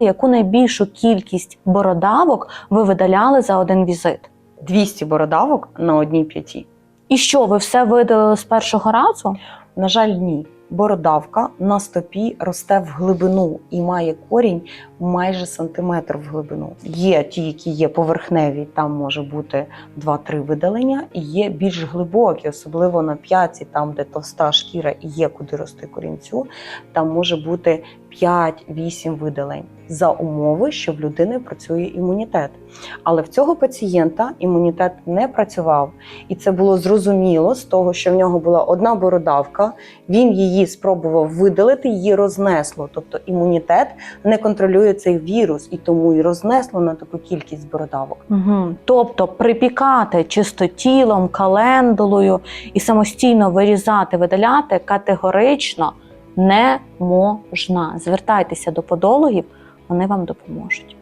Яку найбільшу кількість бородавок ви видаляли за один візит? 200 бородавок на одній п'яті. І що, ви все видалили з першого разу? На жаль, ні. Бородавка на стопі росте в глибину і має корінь майже сантиметр в глибину. Є ті, які є поверхневі, там може бути 2-3 видалення, і є більш глибокі, особливо на п'ятці, там де товста шкіра і є куди рости корінцю, там може бути 5-8 видалень за умови, що в людини працює імунітет. Але в цього пацієнта імунітет не працював, і це було зрозуміло з того, що в нього була одна бородавка. Він її спробував видалити, її рознесло. Тобто імунітет не контролює цей вірус, і тому і рознесло на таку кількість бородавок. Угу. Тобто припікати чистотілом, календулою і самостійно вирізати, видаляти категорично не можна. Звертайтеся до подологів, вони вам допоможуть.